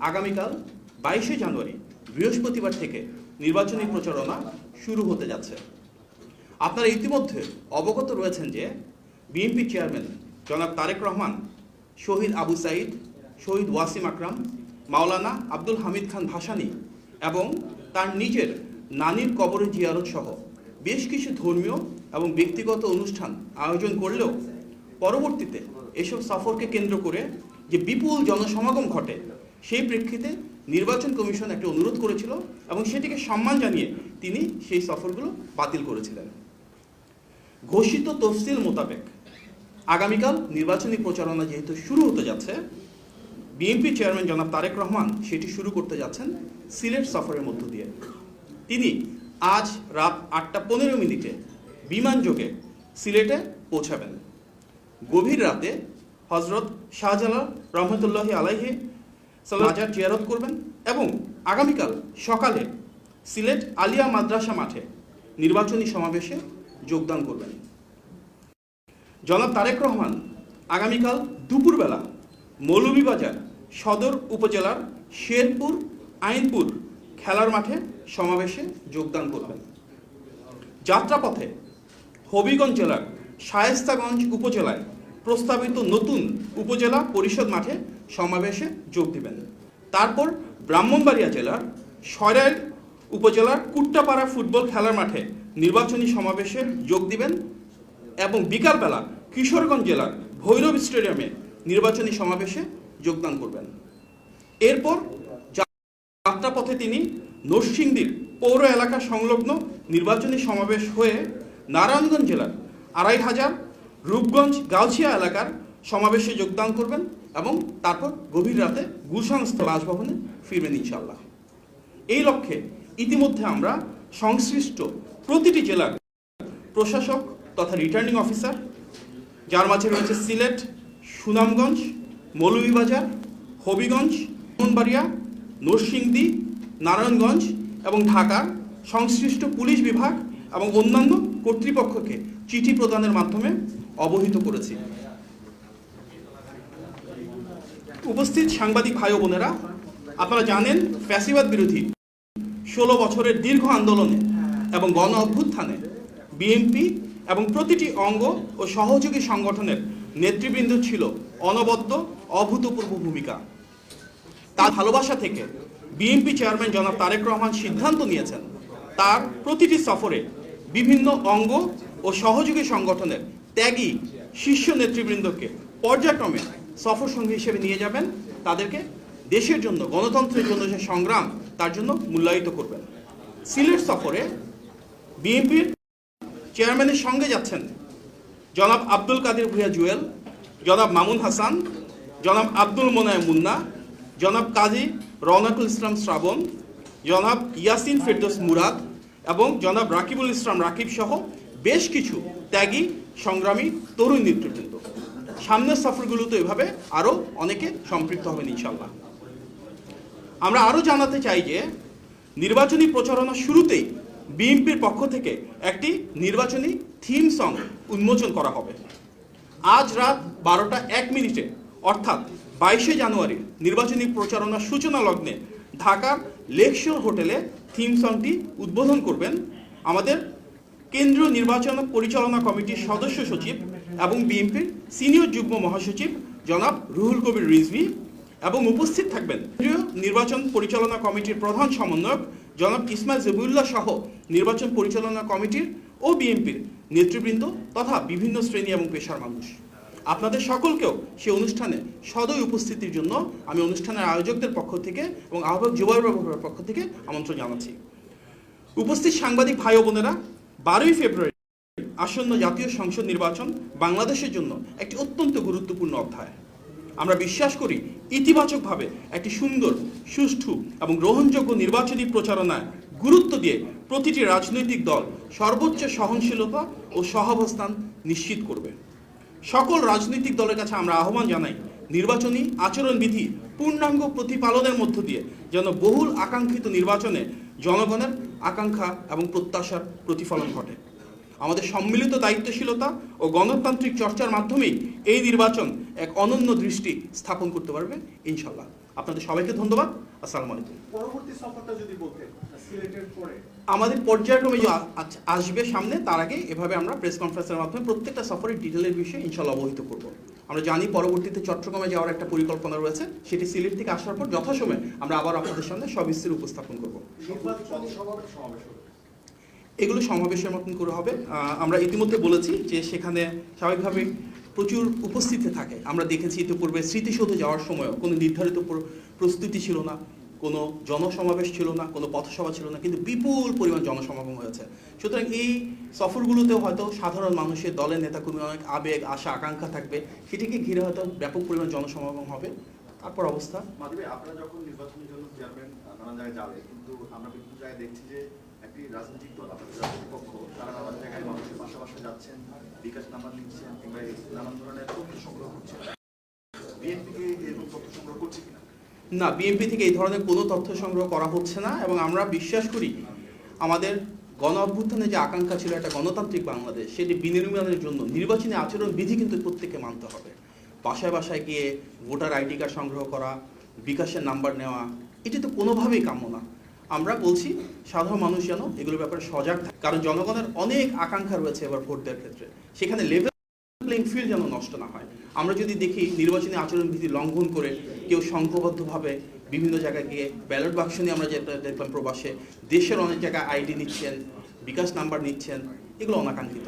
আগামীকাল বাইশে জানুয়ারি বৃহস্পতিবার থেকে নির্বাচনী প্রচারণা শুরু হতে যাচ্ছে। আপনারা ইতিমধ্যে অবগত রয়েছেন যে বিএনপি চেয়ারম্যান জনাব তারেক রহমান, শহীদ আবু সাইদ, শহীদ ওয়াসিম আকরাম, মাওলানা আব্দুল হামিদ খান ভাসানী এবং তার নিজের নানির কবরের জিয়ারত সহ বেশ কিছু ধর্মীয় এবং ব্যক্তিগত অনুষ্ঠান আয়োজন করলেও পরবর্তীতে এসব সফরকে কেন্দ্র করে যে বিপুল জনসমাগম ঘটে সেই প্রেক্ষিতে নির্বাচন কমিশন একটা অনুরোধ করেছিল এবং সেটিকে সম্মান জানিয়ে তিনি সেই সফরগুলো বাতিল করেছিলেন। ঘোষিত তফসিল মোতাবেক আগামীকাল নির্বাচনী প্রচারণা যেহেতু শুরু হতে যাচ্ছে, বিএনপি চেয়ারম্যান জনাব তারেক রহমান সেটি শুরু করতে যাচ্ছেন সিলেট সফরের মধ্য দিয়ে। তিনি আজ রাত আটটা পনেরো মিনিটে বিমান যোগে সিলেটে পৌঁছাবেন। গভীর রাতে হজরত শাহজালাল রহমতুল্লাহি আলাইহি সালাজার জিয়ারত করবেন এবং আগামীকাল সকালে সিলেট আলিয়া মাদ্রাসা মাঠে নির্বাচনী সমাবেশে যোগদান করবেন। জনাব তারেক রহমান, আগামীকাল দুপুরবেলা মৌলভীবাজার সদর উপজেলার শেরপুর, আইনপুর খেলার মাঠে সমাবেশে যোগদান করবেন। যাত্রাপথে হবিগঞ্জ জেলার শায়েস্তাগঞ্জ উপজেলায় প্রস্তাবিত নতুন উপজেলা পরিষদ মাঠে সমাবেশে যোগ দিবেন। তারপর ব্রাহ্মণবাড়িয়া জেলার সরাইল উপজেলার কুট্টাপাড়া ফুটবল খেলার মাঠে নির্বাচনী সমাবেশে যোগ দিবেন এবং বিকালবেলা কিশোরগঞ্জ জেলার ভৈরব স্টেডিয়ামে নির্বাচনী সমাবেশে যোগদান করবেন। এরপর যাত্রাপথে তিনি নরসিংদীর পৌর এলাকা সংলগ্ন নির্বাচনী সমাবেশ হয়ে নারায়ণগঞ্জ জেলার আড়াই হাজার রূপগঞ্জ গাউছিয়া এলাকার সমাবেশে যোগদান করবেন। এবং তারপর গভীর রাতে গুলশানস্থ বাসভবনে ফিরবেন ইনশাল্লাহ এই লক্ষ্যে ইতিমধ্যে আমরা সংশ্লিষ্ট প্রতিটি জেলার প্রশাসক তথা রিটার্নিং অফিসার যার মাঝে রয়েছে সিলেট, সুনামগঞ্জ, মৌলভীবাজার, হবিগঞ্জ ব্রাহ্মণবাড়িয়া নরসিংদী, নারায়ণগঞ্জ এবং ঢাকার সংশ্লিষ্ট পুলিশ বিভাগ এবং অন্যান্য কর্তৃপক্ষকে চিঠি প্রদানের মাধ্যমে অবহিত করেছি। উপস্থিত সাংবাদিক ভাই বোনেরা, আপনারা জানেন ফ্যাসিবাদ বিরোধী ষোলো বছরের দীর্ঘ আন্দোলনে এবং গণ অভ্যুত্থানে বিএনপি এবং প্রতিটি অঙ্গ ও সহযোগী সংগঠনের নেতৃবৃন্দ ছিল অনবদ্য, অভূতপূর্ব ভূমিকা। তার ভালোবাসা থেকে বিএনপি চেয়ারম্যান জনাব তারেক রহমান সিদ্ধান্ত নিয়েছেন, তার প্রতিটি সফরে বিভিন্ন অঙ্গ ও সহযোগী সংগঠনের ত্যাগী শীর্ষ নেতৃবৃন্দকে পর্যায়ক্রমে সফর সঙ্গী হিসেবে নিয়ে যাবেন। তাদেরকে দেশের জন্য, গণতন্ত্রের জন্য যে সংগ্রাম, তার জন্য মূল্যায়িত করবেন। সিলেট সফরে বিএনপির চেয়ারম্যানের সঙ্গে যাচ্ছেন জনাব আব্দুল কাদের ভুইয়া জুয়েল, জনাব মামুন হাসান, জনাব আব্দুল মোনায় মুন্না, জনাব কাজী রওনাকুল ইসলাম শ্রাবণ, জনাব ইয়াসিন ফেরদোস মুরাদ এবং জনাব রাকিবুল ইসলাম রাকিব সহ বেশ কিছু ত্যাগী, সংগ্রামী, তরুণ নেতৃবৃন্দ। সামনের সফরগুলোতে এভাবে আরও অনেকে সম্পৃক্ত হবেন ইনশাল্লাহ আমরা আরও জানাতে চাই যে, নির্বাচনী প্রচারণা শুরুতেই বিএনপির পক্ষ থেকে একটি নির্বাচনী থিম সং উন্মোচন করা হবে। আজ রাত বারোটা এক মিনিটে, অর্থাৎ বাইশে জানুয়ারি, নির্বাচনী প্রচারণার সূচনা লগ্নে ঢাকার লেকশোর হোটেলে থিম সংটি উদ্বোধন করবেন আমাদের কেন্দ্রীয় নির্বাচন পরিচালনা কমিটির সদস্য সচিব এবং বিএনপির সিনিয়র যুগ্ম মহাসচিব জনাব রুহুল কবির রিজভি এবং উপস্থিত থাকবেন নির্বাচন পরিচালনা কমিটির প্রধান সমন্বয়ক জনাব ইসমাইল জবিউল্লাহ সহ নির্বাচন পরিচালনা কমিটির ও বিএনপির নেতৃবৃন্দ তথা বিভিন্ন শ্রেণি এবং পেশার মানুষ। আপনাদের সকলকেও সেই অনুষ্ঠানে সদয় উপস্থিতির জন্য আমি অনুষ্ঠানের আয়োজকদের পক্ষ থেকে এবং আহ্বায়ক যুবাবের পক্ষ থেকে আমন্ত্রণ জানাচ্ছি। উপস্থিত সাংবাদিক ভাই বোনেরা, বারোই ফেব্রুয়ারি আসন্ন জাতীয় সংসদ নির্বাচন বাংলাদেশের জন্য একটি অত্যন্ত গুরুত্বপূর্ণ অধ্যায়। আমরা বিশ্বাস করি ইতিবাচকভাবে একটি সুন্দর, সুষ্ঠু এবং গ্রহণযোগ্য নির্বাচনী প্রচারণায় গুরুত্ব দিয়ে প্রতিটি রাজনৈতিক দল সর্বোচ্চ সহনশীলতা ও সহাবস্থান নিশ্চিত করবে। সকল রাজনৈতিক দলের কাছে আমরা আহ্বান জানাই, নির্বাচনী আচরণবিধি, পূর্ণাঙ্গ প্রতিপালনের মধ্য দিয়ে যেন বহুল আকাঙ্ক্ষিত নির্বাচনে জনগণের আকাঙ্ক্ষা এবং প্রত্যাশার প্রতিফলন ঘটে। আমাদের সম্মিলিত দায়িত্বশীলতা ও গণতান্ত্রিক চর্চার মাধ্যমেই এই নির্বাচন এক অনন্য দৃষ্টি স্থাপন করতে পারবে ইনশাল্লাহ আপনাদের সবাইকে ধন্যবাদ। আসসালামু আলাইকুম। পরবর্তী সফরটা যদি বলতেন সিলেটের পরে। আমাদের পর্যায়ক্রমে যে আ- আ- আসবে সামনে তার আগে এভাবে আমরা প্রেস কনফারেন্সের মাধ্যমে প্রত্যেকটা সফরের ডিটেলের বিষয়ে ইনশাল্লাহ অবহিত করব। আমরা জানি পরবর্তীতে চট্টগ্রামে যাওয়ার একটা পরিকল্পনা রয়েছে সেটি সিলেট থেকে আসার পর যথাসময়ে আমরা আবার আপনাদের সামনে সবিস্তার উপস্থাপন করব নির্বাচন সমাবেশ সমাবেশ হবে এগুলো সমাবেশের মতন করে হবে। আমরা ইতিমধ্যে বলেছি যে সেখানে স্বাভাবিকভাবে প্রচুর উপস্থিতি থাকে। আমরা দেখেছি ইতিপূর্বে স্মৃতিসৌধে যাওয়ার সময়ও কোনো নির্ধারিত প্র- প্রস্তুতি ছিল না, কোনো জনসমাবেশ ছিল না, কোনো পথসভা ছিল না, কিন্তু বিপুল পরিমাণ জনসমাগম হয়েছে। সুতরাং এই সফরগুলোতেও হয়তো সাধারণ মানুষের, দলের নেতাকর্মী অনেক আবেগ, আশা, আকাঙ্ক্ষা থাকবে। সেটিকে ঘিরে হয়তো ব্যাপক পরিমাণ জনসমাগম হবে। তারপর অবস্থা? আপনারা যখন নির্বাচনের জন্য চেয়ারম্যান নানান জায়গায় যাবে, কিন্তু আমরা বিভিন্ন জায়গায় দেখছি যে একটি রাজনৈতিক দল, আপনাদের রাজনৈতিক পক্ষ, তারা নানান জায়গায় মানুষের পাশে পাশে যাচ্ছেন, বিকাশ নাম্বার নিচ্ছেন কিংবা নানান ধরনের তথ্য সংগ্রহ করছেন। না, বিএনপি থেকে এই ধরনের কোনো তথ্য সংগ্রহ করা হচ্ছে না এবং আমরা বিশ্বাস করি আমাদের গণ অভ্যুত্থানে যে আকাঙ্ক্ষা ছিল একটা গণতান্ত্রিক বাংলাদেশ, সেটি বিনির্মাণের জন্য নির্বাচনী আচরণ বিধি কিন্তু প্রত্যেককে মানতে হবে। বাসায় বাসায় গিয়ে ভোটার আইডি কার্ড সংগ্রহ করা, বিকাশের নাম্বার নেওয়া, এটি তো কোনোভাবেই কাম্য না। আমরা বলছি সাধারণ মানুষ যেন এগুলোর ব্যাপারে সজাগ থাকে। কারণ জনগণের অনেক আকাঙ্ক্ষা রয়েছে এবার ভোট দেওয়ার ক্ষেত্রে। সেখানে লেভেল প্লেইং ফিল্ড যেন নষ্ট না হয়। আমরা যদি দেখি নির্বাচনী আচরণবিধি লঙ্ঘন করে কেউ সংঘবদ্ধভাবে বিভিন্ন জায়গায় গিয়ে ব্যালট বাক্স নিয়ে আমরা যেটা দেখলাম প্রবাসে, দেশের অনেক জায়গায় আইডি নিচ্ছেন, বিকাশ নাম্বার নিচ্ছেন, এগুলো অনাকাঙ্ক্ষিত।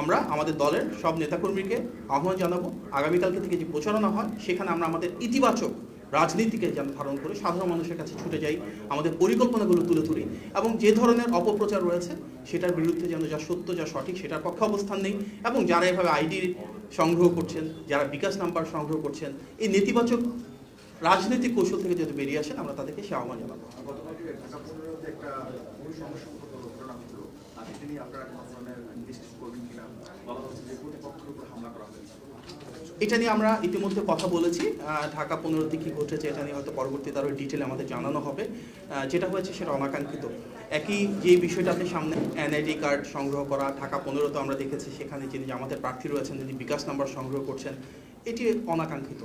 আমরা আমাদের দলের সব নেতাকর্মীকে আহ্বান জানাব, আগামীকালকে থেকে যে প্রচারণা হয়, সেখানে আমরা আমাদের ইতিবাচক রাজনীতিকে যেন ধারণ করে সাধারণ মানুষের কাছে ছুটে যাই, আমাদের পরিকল্পনাগুলো তুলে ধরি এবং যে ধরনের অপপ্রচার রয়েছে সেটার বিরুদ্ধে যেন যা সত্য, যা সঠিক সেটার পক্ষে অবস্থান নেই এবং যারা এভাবে আইডি সংগ্রহ করছেন, যারা বিকাশ নাম্বার সংগ্রহ করছেন, এই নেতিবাচক রাজনৈতিক কৌশল থেকে যদি বেরিয়ে আসেন, আমরা তাদেরকে সে আহ্বান জানাব। আপনারা কোনো, বলা হচ্ছে যে উপর হামলা করা হয়েছে। এটা নিয়ে আমরা ইতিমধ্যে কথা বলেছি ঢাকা পনেরোতে কি ঘটেছে এটা নিয়ে হয়তো পরবর্তীতে আরও ডিটেলে আমাদের জানানো হবে। যেটা হয়েছে সেটা অনাকাঙ্ক্ষিত। একই যে বিষয়টা আপনি সামনে এনআইডি কার্ড সংগ্রহ করা, ঢাকা পনেরোতে আমরা দেখেছি সেখানে যিনি আমাদের প্রার্থী রয়েছেন, যিনি বিকাশ নাম্বার সংগ্রহ করছেন, এটি অনাকাঙ্ক্ষিত।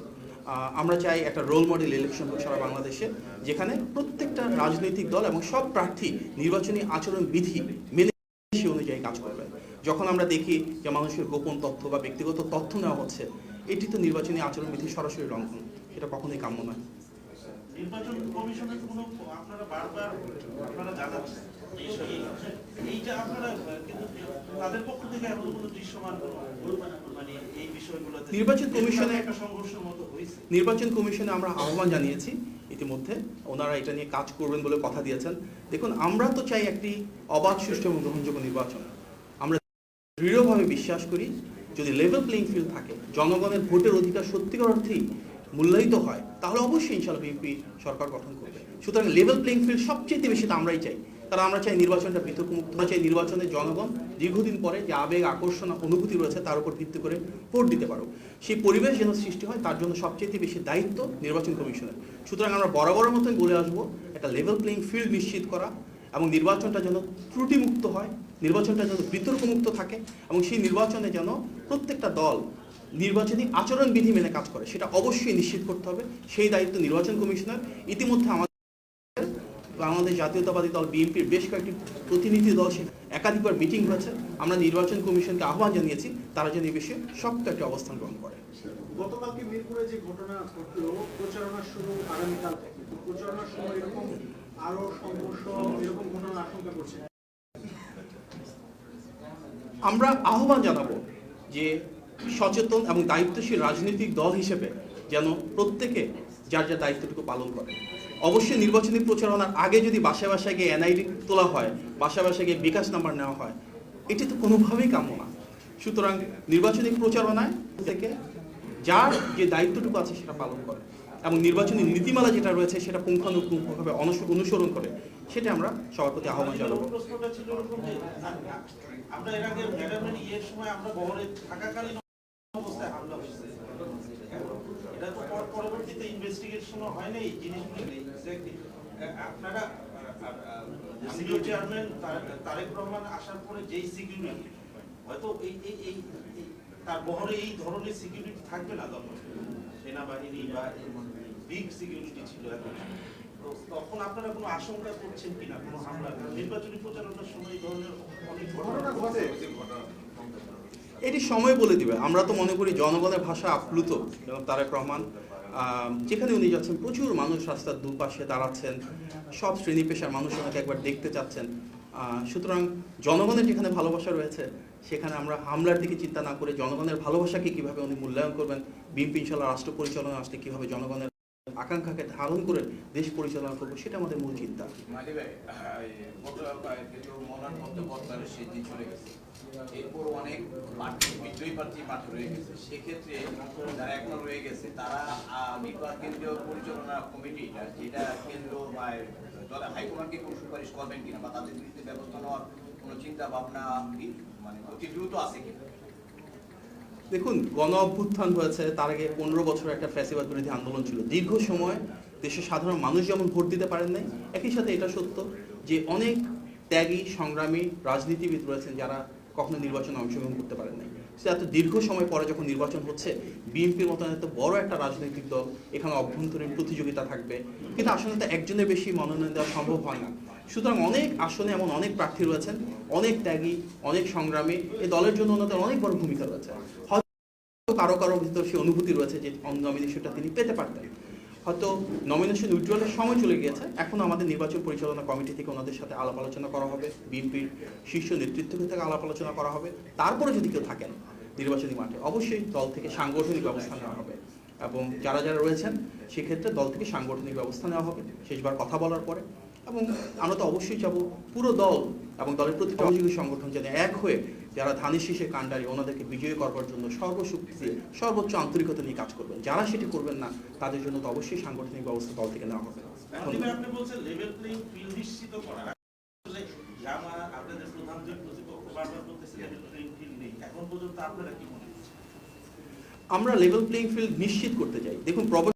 আমরা চাই একটা রোল মডেল ইলেকশন হোক সারা বাংলাদেশে, যেখানে প্রত্যেকটা রাজনৈতিক দল এবং সব প্রার্থী নির্বাচনী আচরণ বিধি মেনে সে অনুযায়ী কাজ করবেন। যখন আমরা দেখি যে মানুষের গোপন তথ্য বা ব্যক্তিগত তথ্য নেওয়া হচ্ছে এটি তো নির্বাচনী আচরণবিধি সরাসরি লঙ্ঘন। এটা কখনোই কাম্য নয়। নির্বাচন কমিশনের কোনো আপনারা বারবার আপনারা জানাচ্ছেন? এই- এইটা আপনারা কিন্তু তাদের পক্ষ থেকে এমন কোনো দৃশ্যমান মানে এই বিষয়গুলোতে নির্বাচন কমিশনে- একটা সংঘর্ষের মতো হয়েছে? নির্বাচন কমিশনে আমরা আহ্বান জানিয়েছি ইতিমধ্যে। ওনারা এটা নিয়ে কাজ করবেন বলে কথা দিয়েছেন। দেখুন আমরা তো চাই একটি অবাধ সুষ্ঠু এবং গ্রহণযোগ্য নির্বাচন। দৃঢ়ভাবে বিশ্বাস করি, যদি লেভেল প্লেইং ফিল্ড থাকে, জনগণের ভোটের অধিকার সত্যিকার অর্থেই মূল্যায়িত হয়, তাহলে অবশ্যই ইনশাল্লাহ বিএনপি সরকার গঠন করবে। সুতরাং লেভেল প্লেইং ফিল্ড সবচেয়ে বেশি তো আমরাই চাই। কারণ আমরা চাই নির্বাচনটা বিতর্কমুক্ত আমরা চাই নির্বাচনে জনগণ দীর্ঘদিন পরে যে আবেগ, আকর্ষণ, অনুভূতি রয়েছে, তার উপর ভিত্তি করে ভোট দিতে পারো সেই পরিবেশ যেন সৃষ্টি হয়, তার জন্য সবচেয়ে বেশি দায়িত্ব নির্বাচন কমিশনের। সুতরাং আমরা বরাবরের মতন বলে আসব, একটা লেভেল প্লেইং ফিল্ড নিশ্চিত করা এবং নির্বাচনটা যেন ত্রুটিমুক্ত হয়, নির্বাচনটা যেন বিতর্কমুক্ত থাকে এবং সেই নির্বাচনে যেন প্রত্যেকটা দল নির্বাচনী আচরণবিধি মেনে কাজ করে, সেটা অবশ্যই নিশ্চিত করতে হবে। সেই দায়িত্ব নির্বাচন কমিশনার ইতিমধ্যে আমাদের বাংলাদেশ জাতীয়তাবাদী দল বিএনপির বেশ কয়েকটি প্রতিনিধি দল একাধিকবার মিটিং হয়েছে আমরা নির্বাচন কমিশনকে আহ্বান জানিয়েছি, তারা যেন এই বিষয়ে শক্ত একটি অবস্থান গ্রহণ করে। গতকালকে মিরপুরে যে ঘটনা ঘটলো, প্রচারণা শুরু আগামীকাল থেকে। প্রচারণার সময় এরকম আরও আমরা আহ্বান জানাব যে সচেতন এবং দায়িত্বশীল রাজনৈতিক দল হিসেবে যেন প্রত্যেকে যার যার দায়িত্বটুকু পালন করে। অবশ্যই নির্বাচনী প্রচারণার আগে যদি বাসায় বাসায় গিয়ে এনআইডি তোলা হয়, বাসায় বাসায় গিয়ে বিকাশ নাম্বার নেওয়া হয়, এটি তো কোনোভাবেই কাম্য না। সুতরাং নির্বাচনী প্রচারণায় থেকে যার যে দায়িত্বটুকু আছে সেটা পালন করে। এবং নির্বাচনী নীতিমালা যেটা রয়েছে সেটা পুঙ্খানুপুঙ্খভাবে অনুসরণ করে সেটা আমরা সবার প্রতি আহ্বান জানাব। প্রশ্নটা ছিল এরকম যে আ- আ- আমরা এর আগে ম্যাডামের ইয়ের সময় আমরা বহরে থাকাকালীন অবস্থায় হামলা হয়েছে। এটা তো পরবর্তীতে ইনভেস্টিগেশনও হয় নাই এই জিনিসগুলো নেই। আপনারা সিনিয়র চেয়ারম্যান তারেক রহমান আসার পরে যেই সিকিউরিটি হয়তো এই এই তার বহরে এই ধরনের সিকিউরিটি থাকবে না তখন। সেনাবাহিনী বা বিগ সিকিউরিটি ছিল এখন। তখন আপনারা কোনো আশঙ্কা করছেন কিনা কোনো হামলা? নির্বাচনী প্রচারণার সময় এই ধরনের অনেক ঘটনা ঘটে। এটি সময় বলে দিবে। আমরা তো মনে করি জনগণের ভাষা আপ্লুত এবং তারেক রহমান। আহ, যেখানে উনি যাচ্ছেন প্রচুর মানুষ রাস্তার দুপাশে দাঁড়াচ্ছেন। সব শ্রেণি পেশার মানুষ ওনাকে একবার দেখতে চাচ্ছেন। আহ, সুতরাং জনগণের যেখানে ভালোবাসা রয়েছে সেখানে আমরা হামলার দিকে চিন্তা না করে জনগণের ভালোবাসাকে কীভাবে উনি মূল্যায়ন করবেন বিএনপি ইনশাল্লাহ রাষ্ট্র পরিচালনা আসলে কীভাবে জনগণের আকাঙ্ক্ষাকে ধারণ করে দেশ পরিচালনা করব, সেটা আমাদের মূল চিন্তা। তারা কেন্দ্রীয় পরিচালনা যেটা কেন্দ্র সুপারিশ করবেন কিনা বা তাদের বিরুদ্ধে ব্যবস্থা নেওয়ার কোনো চিন্তা ভাবনা মানে অতি দ্রুত আছে কিনা? দেখুন, গণ অভ্যুত্থান হয়েছে, তার আগে পনেরো বছর একটা ফ্যাসিবাদ বিরোধী আন্দোলন ছিল। দীর্ঘ সময় দেশের সাধারণ মানুষ যেমন ভোট দিতে পারেন নাই, একই সাথে এটা সত্য যে অনেক ত্যাগী, সংগ্রামী, রাজনীতিবিদ রয়েছেন যারা কখনো নির্বাচনে অংশগ্রহণ করতে পারেন নাই। এত দীর্ঘ সময় পরে যখন নির্বাচন হচ্ছে, বিএনপির মতন এত বড় একটা রাজনৈতিক দল এখানে অভ্যন্তরীণ প্রতিযোগিতা থাকবে। কিন্তু আসলে তো একজনের বেশি মনোনয়ন দেওয়া সম্ভব হয় না। সুতরাং অনেক আসনে এমন অনেক প্রার্থী রয়েছেন, অনেক ত্যাগী, অনেক সংগ্রামী এই দলের জন্য ওনাদের অনেক বড় ভূমিকা রয়েছে। হয়তো কারও কারও ভিতর সেই অনুভূতি রয়েছে যে নমিনেশনটা তিনি পেতে পারতেন। হয়তো নমিনেশন উইথড্রলের সময় চলে গিয়েছে, এখন আমাদের নির্বাচন পরিচালনা কমিটি থেকে ওনাদের সাথে আলাপ আলোচনা করা হবে, বিএনপির শীর্ষ নেতৃত্ব থেকে আলাপ আলোচনা করা হবে। তারপরে যদি কেউ থাকেন নির্বাচনী মাঠে, অবশ্যই দল থেকে সাংগঠনিক ব্যবস্থা নেওয়া হবে। এবং যারা যারা রয়েছেন, সেক্ষেত্রে দল থেকে সাংগঠনিক ব্যবস্থা নেওয়া হবে। শেষবার কথা বলার পরে এবং আমরা তো অবশ্যই যাব পুরো দল এবং দলের প্রতিটা সহযোগী সংগঠন যেন এক হয়ে যারা ধানের শীষে কাণ্ডারি ওনাদেরকে বিজয়ী করবার জন্য সর্বশক্তি দিয়ে সর্বোচ্চ আন্তরিকতা নিয়ে কাজ করবেন। যারা সেটি করবেন না তাদের জন্য তো অবশ্যই সাংগঠনিক ব্যবস্থা দল থেকে নেওয়া হবে। আমরা লেভেল প্লেইং ফিল্ড নিশ্চিত করতে চাই। দেখুন